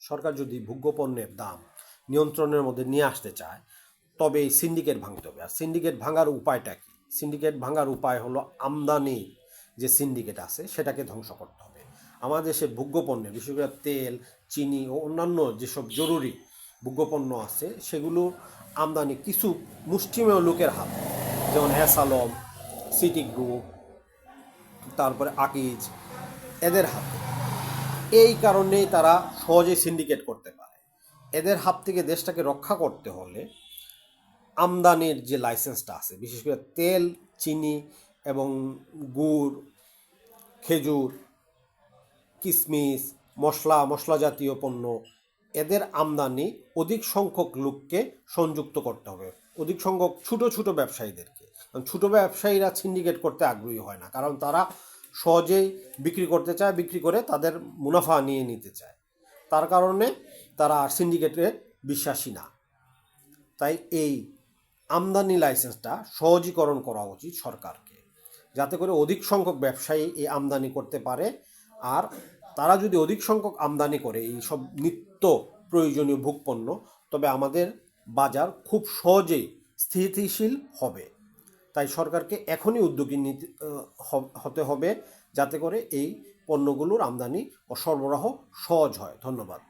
সরকার যদি ভোগ্যপণ্যের দাম নিয়ন্ত্রণের মধ্যে নিয়ে আসতে চায়, তবে এই সিন্ডিকেট ভাঙতে হবে। আর সিন্ডিকেট ভাঙার উপায়টা কি? সিন্ডিকেট ভাঙার উপায় হলো আমদানি যে সিন্ডিকেট আছে, সেটাকে ধ্বংস করতে হবে। আমাদের দেশে ভোগ্যপণ্যে, বিশেষ করে তেল, চিনি ও অন্যান্য যেসব জরুরি ভোগ্যপণ্য আছে, সেগুলো আমদানি কিছু মুষ্টিমেয় লোকের হাত। যেমন আলম সিটি গ্রুপ, তারপরে আকিজ, এদের হাতে। এই কারণেই তারা সহজেই সিন্ডিকেট করতে পারে। এদের হাত থেকে দেশটাকে রক্ষা করতে হলে আমদানির যে লাইসেন্সটা আছে, বিশেষ করে তেল, চিনি এবং গুড়, খেজুর কিশমিশ মশলা মশলা জাতীয় পণ্য, এদের আমদানি অধিক সংখ্যক লোককে সংযুক্ত করতে হবে। অধিক সংখ্যক ছোট ছোট ব্যবসায়ীদেরকে। ছোট ব্যবসায়ীরা সিন্ডিকেট করতে আগ্রহী হয় না, কারণ তারা সহজেই বিক্রি করতে চায়, বিক্রি করে তাদের মুনাফা নিয়ে নিতে চায়। তার কারণে তারা সিন্ডিকেটে বিশ্বাসী না। তাই এই আমদানি লাইসেন্সটা সহজীকরণ করা উচিত সরকারকে, যাতে করে অধিক সংখ্যক ব্যবসায়ী এই আমদানি করতে পারে। আর তারা যদি অধিক সংখ্যক আমদানি করে এই সব নিত্য প্রয়োজনীয় ভোগপণ্য, তবে আমাদের বাজার খুব সহজেই স্থিতিশীল হবে। তাই সরকারকে এখনই উদ্যোগী নিতে হতে হবে যাতে করে এই পণ্যগুলোর আমদানি ও সরবরাহ সহজ হয়। ধন্যবাদ।